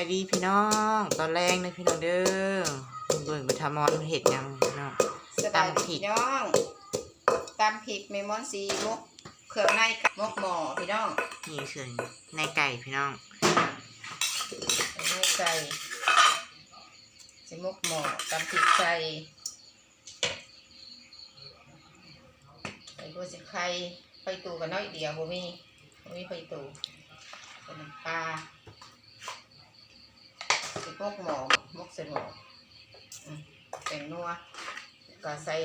ายดีพี่น้อง ตอนแรกนะพี่น้องเด้อเบิ่งไปทำมอนเห็ดหยังพี่น้องสบายดีพี่น้องตำพริกเมมอนซีมกเครื่องในกับมกหม้อพี่น้องนี่คือในไก่พี่น้องในใส่สิมกหม้อตำพริกใส่ใส่บัวสิไข่ไปตูกันน้อยเดียวบ่มีบ่มีไปตูเป็นน้ำปลาสิ มกหม้อมกใส่หม้ออืมเป็นนัวก็ใส่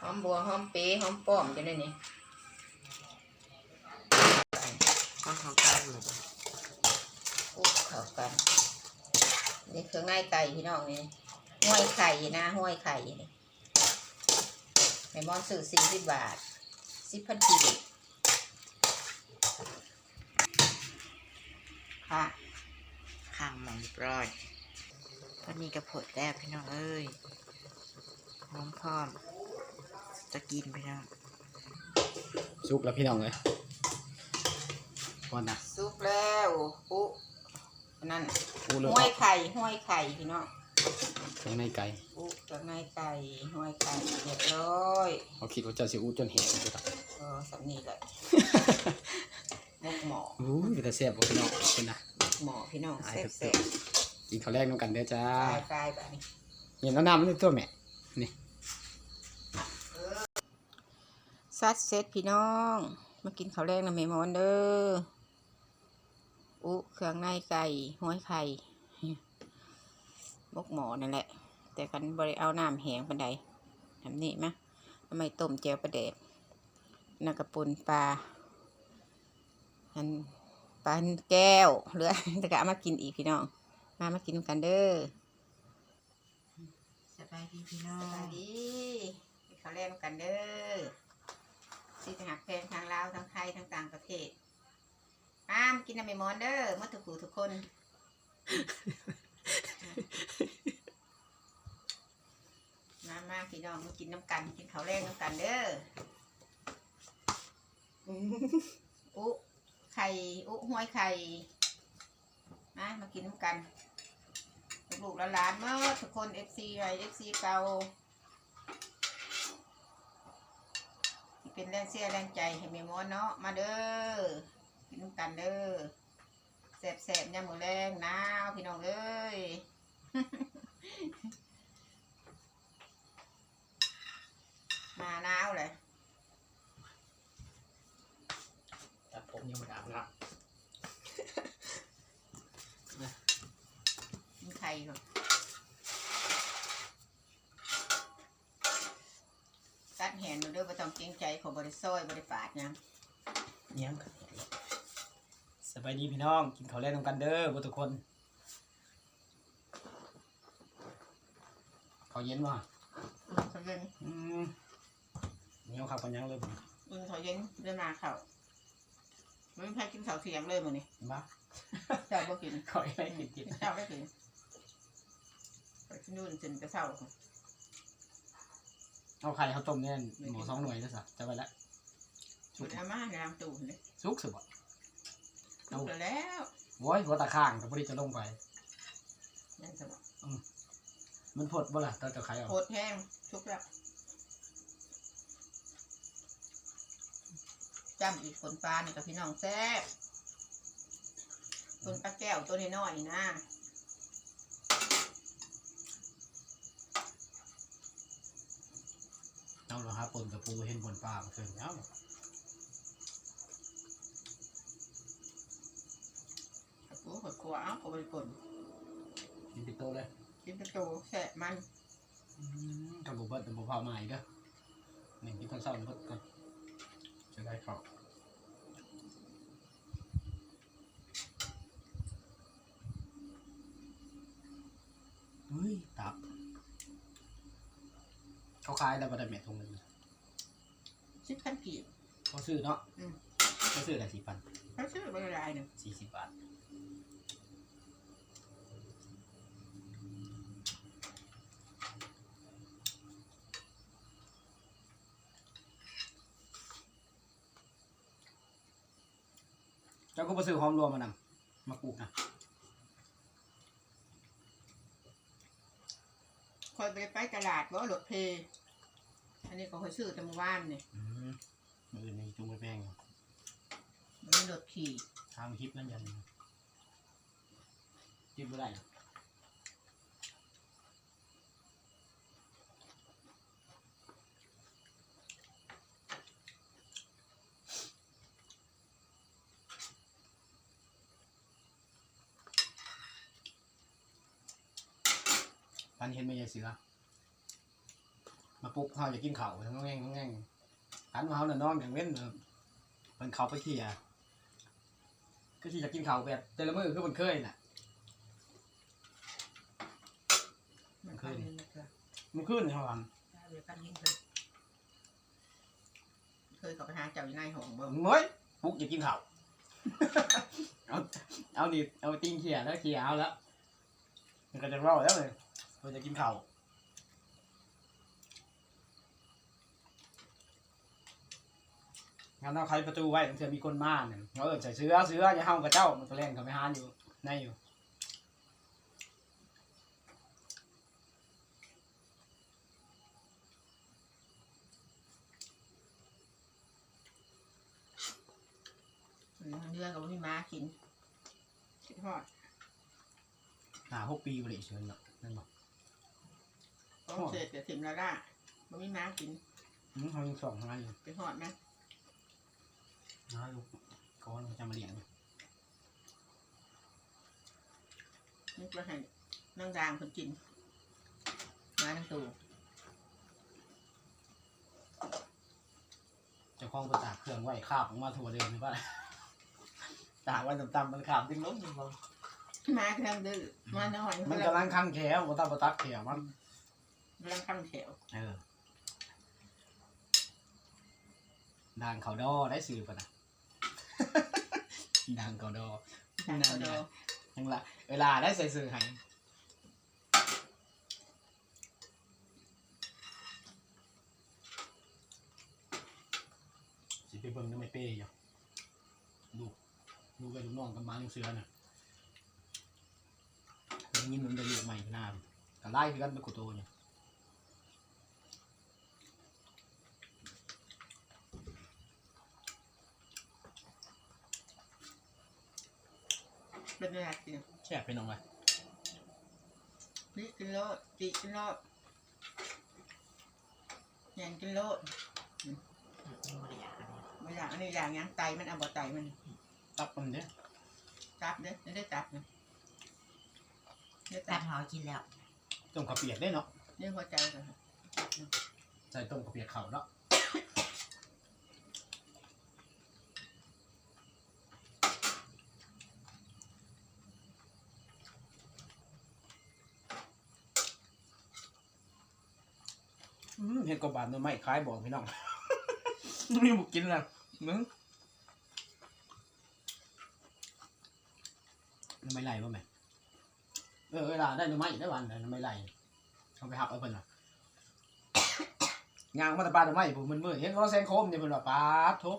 หอมบัวหอมเป๊หอมป้อมอยู่ในนี้ก้อนของไก่หมดคลุกเข้ากันนี่คือง่ายไก่พี่น้องนี่ห้วยไข่นะห้วยไข่นี่แม่มอนซื้อสี่สิบบาทสิบพันกีบค่ะ ข้างหมองเรียบร้อยวันนี้กระผดแด้พี่น้องเอ้ยน้องพร้อม จะกินพี่น้องสุกแล้วพี่น้องเลยก่อนนะซุปแล้วปุ๊อันนั่นอูเลยห้วยไข่ห้วยไข่พี่น้องเครื่องในไก่ปุ๊กับง่ายไก่ห้วยไข่เรียบร้อยเขาคิดว่าเจะสิอูจนเห็นเลยครับเออสำนีเลยมกหมออู้ยแต่แซ่บกว่าพี่น้องเป็นนะ หมอพี่น้องอายแซ่บเถอะแซ่บกินข้าวแรกน้ำกันเด้อจ้าตายตายแบบนี้เห็นแล้วน้ำมันตัวแม่ซัดเซตพี่น้อง มากินข้าวแรงนะเมมอนเด้ออุเครื่องในไก่ห้วยไข่มกหมอนั่นแหละ แต่กันบริเอาน้ำแห้งปันใดทำนี่มะทำไมต้มแจวปลาแดดนากระปุนปลาอัน ปลาแก้วเหลือแต่ก็เอามากินอีกพี่น้อง มามากินกันเด้อสบายดีพี่น้อสงวัสดีกินข้าวแรงกันเด้อสิทหักแพงทางลาวทางไทยทางต่างประเทศมามากินน้ำเมมอนเด้อหมาทุกผู้ทุกคนมามาพี่น้องมากินน้ำกันกินข้าวแรงน้ำกันเด้ออืมอุ ไข่อุห้วยไข่มามากินน้ำกันลูกๆและหลานเมื่อทุกคน FC ไว้ FC เก่าที่เป็นแรงเสียแรงใจให้ม่หมอเนาะมาเด้อกินน้ำกันเด้อแสบๆยามมื้อแรงหนาพี่น้องเอ้ย มาหนาวเลย แต่ผมยังไม่อาบน้ กินไข่ก่อน ตัดแหนหนูเด้อบ่ต้องเกรงใจเของบริซอยบริปาดหยังำเนี้ยงกันสบายดีพี่น้องกินข้าวแรกน้ำกันเด้อบ่ทุกคนข้าวเย็นว่ะอืมเขาเย็นอืมเหนียวขับกันยังเลยผมอืมเขาเย็นเรื่องมาเขาไม่มีใครกินข้าวเที่ยงเลยมื้อนี้เห็นปะเจ้าบ่กิน ขอให้กินกินเจ้าไม่กินไปกินนู่นจนกระเช้า เอาไข่ข้าวต้มเนี่ยหมูสองหน่วยแล้วสัจะไปแล้วชุดอาม่าในลำตู้นี่สุกสุดบ่ชุดแล้วโว้ยหัวตาข้างก็พอดีจะลงไปยังสมองมันพดบ่ล่ะตอนจะไข่ออกโคตรแห้งชุบแล้วจำอีกฝนปลานี่กับพี่น้องแซ่บฝนปลาแก้วตัวน้อยๆนี่นะ เอาเหรอฮะปนกับปูเห็นบนปลาเพิ่นเอ้าโอ้โหขวเอาเอาไปป่นกินปิดโตเลยกินเป็นโตแสบมันทำบุบเบิ้ลทำบุพาใหม่เด้อหนึ่งกินตอนเช้าเบิ้ลก่อนจะได้ข้าวเฮ้ยตับ เขาขายแล้วมาได้เม็ดทงหนึ่งชิบพันกีบ เขาซื้อเนาะอืม เขาซื้ออะไรสี่พันเขาซื้อไปละลายหนึ่งสี่สิบบาทเจ้าก็ไปซื้อหอมรวมมานำมาปลูกนะ คอยไปไปตลาดว่ารถเพ อันนี้ก็คอยซื้อแต่เมื่อวานนี่อืมมืออื่นนี่จุงไปแป้งมันมีรถขี่ทำคลิปนั่นยันคลิปไม่ได้หรอก นเห็นไม่ใช่เสือ มาปลุ๊บเขาจะกินข้าวทั้งแง่งทั้งแง่งหันมาเขาน่ะนอนกันเว้นเออมันเขาไปเที่ยก็ที่จะกินข้าวแบบแต่ละมื้อคือมันเคยน่ะ มันเคยมีมันเคยมันขึ้นเท่ากันเดี๋ยวกันยิ่งเคยเคยเขับไปหาเจ้าอยู่ในห้องเบิ่งเฮ้ยปุ๊กจะกินข้าว เอาเอาดิเอาติ้งเขี่ยแล้วเขี่ยเอาแล้วมันก็จะรอแล้วเลย เราจะกินข้าวงั้นเอาใครประตูไว้ถึงจะมีคนมาเนี่ยเออใส่เสื้อเสื้ออย่าเฮากับเจ้ามันก็เล่นเขาไปหาอยู่ในอยู่อืมเรือกับพี่ม้ากินคิดฮอดหาหกปีบริเชิญเนาะนั่นบอก ต้องเสร็จแต่ถิ่มแล้วล่ะบ่มีม้ากินอืมเขายังสองหาอยู่ไปฮอดนะหาลูกก้อนจะมาเลี้ยงอยู่นึกว่าให้นั่งดางคนกิน มาทั้งตัวเจะคล้าของไปตากเครื่องไหว้คาบออกมาถั่วเดิมหรือเปล่าตากไว้ต่ำๆมันขาบดิ้งล้มดิ้งล้มมาเครื่องดื้อมาหน่อยมันกำลังข้างแขวว่าตาประตักแขวมัน กำลังข้างแถวเออด่างเขาดอได้สื่อป่ะนะด่างเขาดอทางเขาโดยังละเวลาได้ใส่สื่อให้สิไปเบิ่งน้ำไม่เป้อยู่ลูกลูกกับลูกน้องกับหมาลูกเสือน่ะได้ยินมันได้เรียกใหม่อยู่หน้าก็ไล่คือกันไปกุโตเนี่ย เป็นอะไรกินแช่ไปน้องเลยนี่กินโลดจีกินโลดแยงกินโลดไม่อยากอันนี้ไม่อย่างอันนี้อย่างยังไตมันเอาบ่ไตมันตับมันเนี่ยจับเด้อไม่ได้จับนะได้ตัจัดบหอกินแล้ว ต้มข้าวเปียกได้เนาะเรื่องหัวใจก่อน ใส่ต้มข้าวเปียกเขาเนาะ เห็ดกบบานตัวไม่คล้ายบอกพี่น้องไม่บุกกินแล้วมึงมันไม่ไหลป่ะแม่เออเวลาได้ตัวไม้ได้วันแต่มันไม่ไหลเอาไปหับเอาเพิ่นว่ะยางมาแตะปลาตัวไม้ผมมันมืดเห็นว่าแซงโคมเนี่ยเพิ่นว่าปลาทุก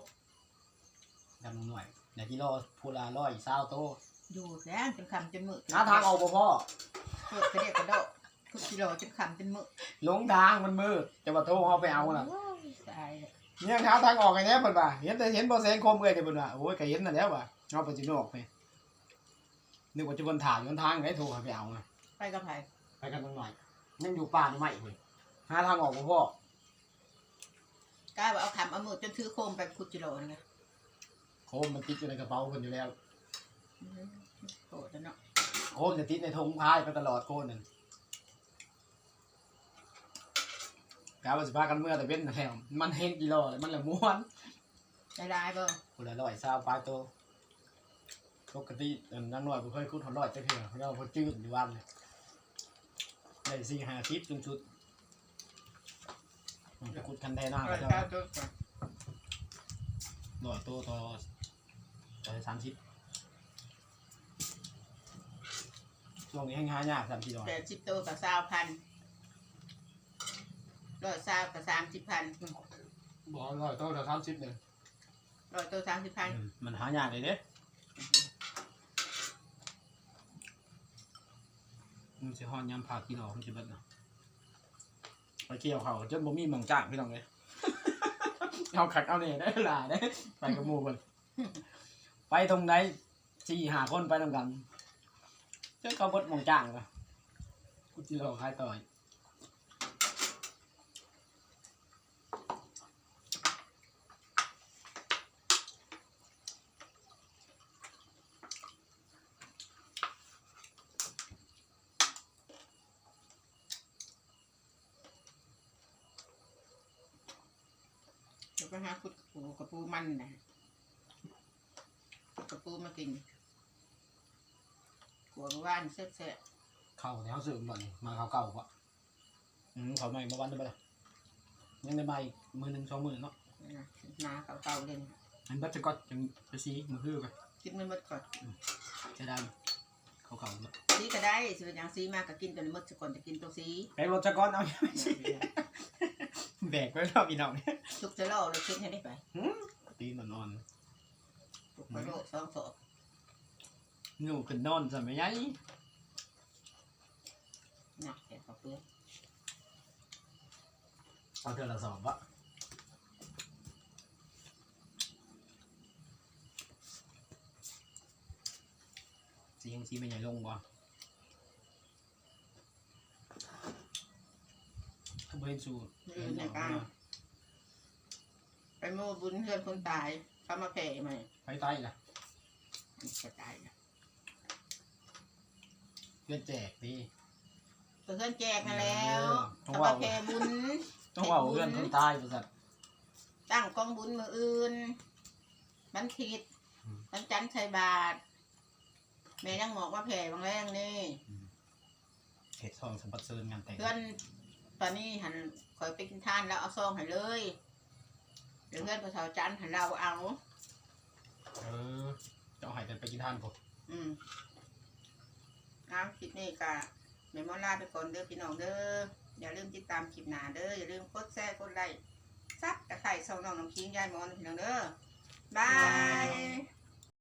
ดำลงหน่อยเดี๋ยวกิโลพูลาร้อยเศร้าโตดูแล้วจนคำจนมือหาทางออกบ่พ่อเกิดกระเดกกระโดด ทุกกิโลจนคำจนมือหลงทางมันมืดจะว่าโทรเอาไปเอาน่ะโอ้ยตายเลยเนี่ยหาทางออกไงเนี่ยเพิ่นว่าเห็นแต่เห็นบ่แซงโคมเอ้ยเดี๋ยวเพิ่นว่าโอ้ยก็เห็นน่ะแล้วว่าเอาไปจิโนออกไปนึกว่าจะบนถ่ายอยู่บนทางไงโทรให้ไปเอาไงไปกับไผไปกันตรงหน่อยยังอยู่ป่าตัวไม้เพิ่นหาทางออกบ่พ่อกล้าว่าเอาคำเอามือจนถือโคมไปขุดกิโลนึงไงโคมมันติดอยู่ในกระเป๋าเพิ่นอยู่แล้วอื้อโกรธแล้วเนาะโคมจะติดในธงพายไปตลอดโคนนั่น กาว่าสิพากันเมื่อแต่เว้นแถวมันเฮงกิโลเลยมันละม้วนได้ได้บ่คนละร้อยซาวปลายตัวปกติเอิ่มนั่งน้อยผมเคยคุดหอนร้อยจะเพียงเราพอจืดอยู่วันเลยได้สี่ห้าทิปจุงชุดมันจะคุดคันแทหน้าร้ก็อยจะเก้าจุดก่อนร้อยตัวต่อต่อสามสิบช่วงนี้แห้งหายากสามสี่ร้อยแปดสิบตัวกับสาวพัน ร้อยสาวกับสามสิบพันบอกร้อยตัวต่อสามสิบเนี่ยร้อยตัวสามสิบพันมันหายากเลยเด้มันจะหอนยำผักกิโลมันจะเบิดเนาะไปเกี่ยวเขาจนบ่มีหมองจ้างพี่น้องเลย เอาขัดเอาเนี่ยได้หลาได้ไปกับหมู่คนไปตรงไหนสี่หาคนไปทำกันเจ้าเขาบดหมองจ้างปะกูจีรอคายต่อย ไปหาคุดปูกระปูมันนะกระปูมากินหัวกว่านเสร็จเข่าที่เขาซื้อมานี่มาเขาเก่าปะอืมเขาใหม่มาวันได้ปะล่ะยังได้ใบมือหนึ่งสองมือเนาะๆนะนาเก่าๆเลยนะอันบัตจะก็จังไปซีมือฮื้อไปกินไม่หมดก่อนจะได้เขาเก่าเนาะซีก็ได้สิเป็นอย่างซีมากก็กินตัวนี้หมดซะก่อนจะกินตัวซีไปรถจะก้อนเอาอย่าไปซี แบกไว้รอบอีน้องเนี่ยชุกจะล่อเลยคิดให้ได้ไปตีนนอนชุกไปโลกสองศอกๆงูขึ้นนอนสมัยยัยนะแกขอเพื่อนเอาเธอละสอบวะสียังสีไม่ใหญ่ลงบ่ เขาบ่เห็นสูตรยืนในกลางไปโม่บุญเพื่อนคนตาย เขามาแผ่ใหม่ไปใต้ล่ะมันจะตายนะเพื่อนแจกดีเพื่อนแจกมาแล้วต้องเขาว่ามาแผ่บุญต้องว่าเพื่อนคนใต้บริษัทตั้งกองบุญมืออื่นบันทิดอืมบันจันทร์ใส่บาทแม่ยังบอกว่าแผ่บางแรงนี่เขตซองสมบัติเซินงานแต่งเพื่อน ตอนนี้หันคอยไปกินทานแล้วเอาซองให้เลยเดี๋ยวเพื่อนไปเสาจันทร์หันเราเอา เออจะเอาใหายกันไปกินทานผมอืมน้ำคลิปนี้กะเมมอลาไปก่อนเด้อพี่น้องเด้ออย่าลืมติดตามคลิปหน้าเด้ออย่าลืมกดแชร์กดไลค์ซับตะไคร่ส่องน้องน้องคิงยายมอนพี่น้องเด้อบาย